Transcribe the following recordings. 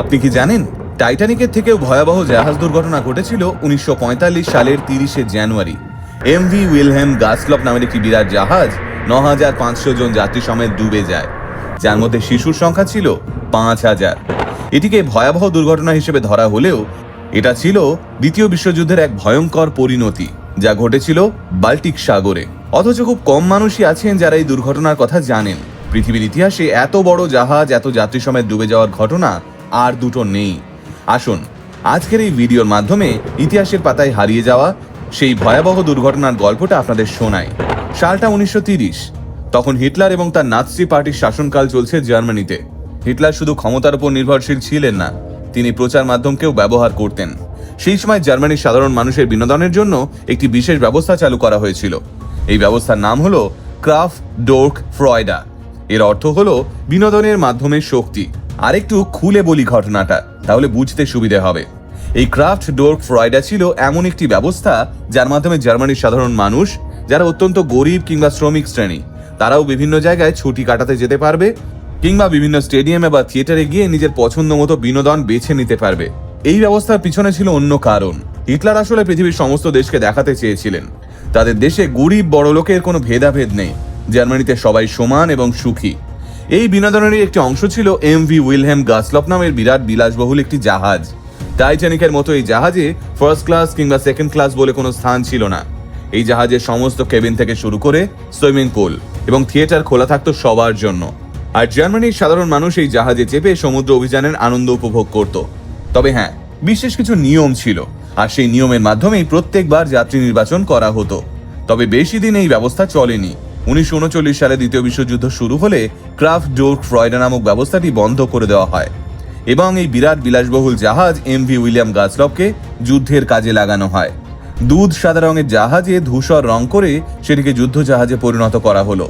আপনি কি জানেন? টাইটানিকের থেকেও ভয়াবহ জাহাজ দুর্ঘটনা ঘটেছিল উনিশশো পঁয়তাল্লিশ সালের তিরিশে জানুয়ারি। এমভি উইলহেম গাসলপ নামের একটি বিরাট জাহাজ ন হাজার পাঁচশো জন যাত্রী সমেত ডুবে যায়। যার মধ্যে শিশুর সংখ্যা ছিল পাঁচ হাজার। এটিকে ভয়াবহ দুর্ঘটনা হিসেবে ধরা হলেও এটা ছিল দ্বিতীয় বিশ্বযুদ্ধের এক ভয়ঙ্কর পরিণতি, যা ঘটেছিল বাল্টিক সাগরে। অথচ খুব কম মানুষই আছেন যারা এই দুর্ঘটনার কথা জানেন। পৃথিবীর ইতিহাসে এত বড় জাহাজ, এত যাত্রী সমেত ডুবে যাওয়ার ঘটনা আর দুটো নেই। আসুন, আজকের এই ভিডিওর মাধ্যমে ইতিহাসের পাতায় হারিয়ে যাওয়া সেই ভয়াবহ দুর্ঘটনার গল্পটা আপনাদের শোনাই। সালটা উনিশশো তখন হিটলার এবং তার নাৎসি পার্টির শাসনকাল চলছে জার্মানিতে। হিটলার শুধু ক্ষমতার উপর নির্ভরশীল ছিলেন না, তিনি প্রচার মাধ্যমকেও ব্যবহার করতেন। সেই সময় জার্মানির সাধারণ মানুষের বিনোদনের জন্য একটি বিশেষ ব্যবস্থা চালু করা হয়েছিল। এই ব্যবস্থার নাম হলো ক্রাফ ডোর্ক ফ্রয়ডা। এর অর্থ হলো বিনোদনের মাধ্যমে শক্তি। আরেকটু খুলে বলি ঘটনাটা, তাহলে বুঝতে সুবিধে হবে। এই ক্রাফট ডোর ফ্রয়ডা ছিল এমন একটি ব্যবস্থা যার মাধ্যমে জার্মানির সাধারণ মানুষ, যারা অত্যন্ত গরিব কিংবা শ্রমিক শ্রেণি, তারাও বিভিন্ন জায়গায় ছুটি কাটাতে যেতে পারবে, কিংবা বিভিন্ন স্টেডিয়ামে বা থিয়েটারে গিয়ে নিজের পছন্দ মতো বিনোদন বেছে নিতে পারবে। এই ব্যবস্থার পিছনে ছিল অন্য কারণ। হিটলার আসলে পৃথিবীর সমস্ত দেশকে দেখাতে চেয়েছিলেন। তাদের দেশে গরিব বড় লোকের কোনো ভেদাভেদ নেই। জার্মানিতে সবাই সমান এবং সুখী। এই বিনোদনেরই একটি অংশ ছিল এম ভি উইলহেম গাসলপ নামের বিরাট বিলাসবহুল একটি জাহাজ। টাইটানিকের মতো এই জাহাজে ফার্স্ট ক্লাস কিংবা সেকেন্ড ক্লাস বলে কোনো স্থান ছিল না। এই জাহাজের সমস্ত কেবিন থেকে শুরু করে সুইমিং পুল এবং থিয়েটার খোলা থাকতো সবার জন্য। আর জার্মানির সাধারণ মানুষ এই জাহাজে চেপে সমুদ্র অভিযানের আনন্দ উপভোগ করত। তবে হ্যাঁ বিশেষ কিছু নিয়ম ছিল আর সেই নিয়মের মাধ্যমেই প্রত্যেকবার যাত্রী নির্বাচন করা হতো। তবে বেশি দিন এই ব্যবস্থা চলেনি। উনিশশো উনচল্লিশ সালে দ্বিতীয় বিশ্বযুদ্ধ শুরু হলে ক্রাফট ডোর্ক ফ্রয়ডা নামক ব্যবস্থাটি বন্ধ করে দেওয়া হয় এবং এই বিরাট বিলাসবহুল জাহাজ এম ভি উইলিয়াম গাছলপকে যুদ্ধের কাজে লাগানো হয়। দুধ, সাদা রঙের জাহাজে ধূসর রং করে সেটিকে যুদ্ধ জাহাজে পরিণত করা হলো।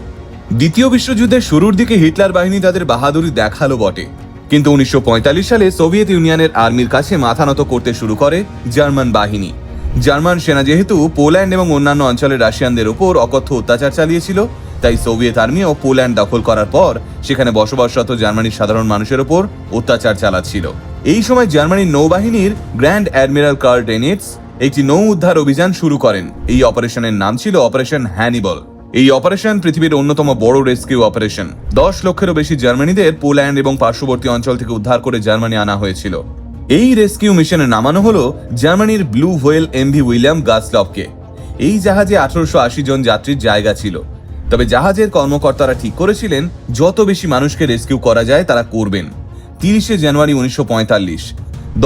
দ্বিতীয় বিশ্বযুদ্ধের শুরুর দিকে হিটলার বাহিনী তাদের বাহাদুরি দেখাল বটে। কিন্তু উনিশশো পঁয়তাল্লিশ সালে সোভিয়েত ইউনিয়নের আর্মির কাছে মাথা নত করতে শুরু করে জার্মান বাহিনী। জার্মান সেনা যেহেতু পোল্যান্ড এবং অন্যান্য অঞ্চলের রাশিয়ানদের উপর অকথ্য অত্যাচার চালিয়েছিল, তাই সোভিয়েত আর্মিও পোল্যান্ড দখল করার পর সেখানে বসবাসরত জার্মানির সাধারণ মানুষের উপর অত্যাচার চালাচ্ছিল। এই সময় জার্মানির নৌবাহিনীর গ্র্যান্ড অ্যাডমিরাল কার্ল ডেনিটস একটি নৌ উদ্ধার অভিযান শুরু করেন। এই অপারেশনের নাম ছিল অপারেশন হ্যানিবল। এই অপারেশন পৃথিবীর অন্যতম বড় রেস্কিউ অপারেশন। দশ লক্ষেরও বেশি জার্মানিদের পোল্যান্ড এবং পার্শ্ববর্তী অঞ্চল থেকে উদ্ধার করে জার্মানি আনা হয়েছিল। এই রেস্কিউ মিশনে নামানো হলো জার্মানির ব্লু হোয়েল এমভি উইলিয়াম গাসলপকে এই জাহাজে আঠারোশো আশি জন যাত্রীর জায়গা ছিল। তবে জাহাজের কর্মকর্তারা ঠিক করেছিলেন, যত বেশি মানুষকে রেস্কিউ করা যায় তারা করবেন। তিরিশে জানুয়ারি উনিশশো পঁয়তাল্লিশ,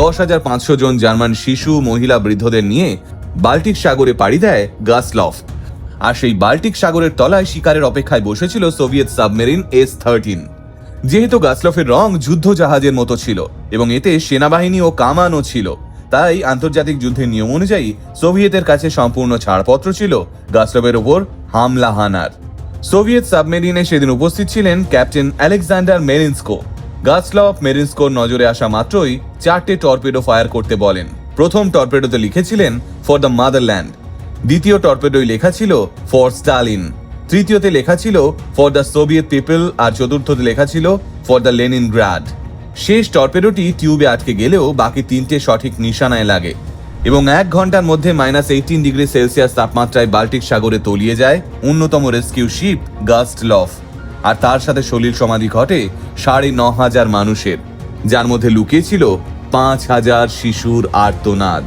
দশ হাজার পাঁচশো জন জার্মান শিশু, মহিলা, বৃদ্ধদের নিয়ে বাল্টিক সাগরে পাড়ি দেয় গাসলফ। আর সেই বাল্টিক সাগরের তলায় শিকারের অপেক্ষায় বসেছিল সোভিয়েত সাবমেরিন এস থার্টিন। যেহেতু গাসলফের রং যুদ্ধ জাহাজের মতো ছিল এবং এতে সেনাবাহিনী ও কামানও ছিল, তাই আন্তর্জাতিক যুদ্ধের নিয়ম অনুযায়ী সোভিয়েতের কাছে সম্পূর্ণ ছাড়পত্র ছিল গাসলফের ওপর হামলা হানার। সোভিয়েত সাবমেরিনে সেদিন উপস্থিত ছিলেন ক্যাপ্টেন আলেকজান্ডার মেরিনস্কো। গাসলফ মেরিনস্কোর নজরে আসা মাত্রই চারটে টর্পেডো ফায়ার করতে বলেন। প্রথম টর্পেডোতে লিখেছিলেন, ফর দ্য মাদারল্যান্ড। দ্বিতীয় টর্পেডোয় লেখা ছিল, ফর স্টালিন। তৃতীয়তে লেখা ছিল ফর দ্য সোভিয়েত পিপল আর চতুর্থতে লেখা ছিল ফর দ্য লেনিন গ্রাড শেষ টর্পেডোটি টিউবে আটকে গেলেও বাকি তিনটে সঠিক নিশানায় লাগে এবং এক ঘণ্টার মধ্যে মাইনাস এইটিন ডিগ্রি সেলসিয়াস তাপমাত্রায় বাল্টিক সাগরে তলিয়ে যায় অন্যতম রেস্কিউ শিপ, গাস্ট লফ। আর তার সাথে সলিল সমাধি ঘটে সাড়ে ন হাজার মানুষের, যার মধ্যে লুকিয়ে ছিল পাঁচ হাজার শিশুর আর্তনাদ।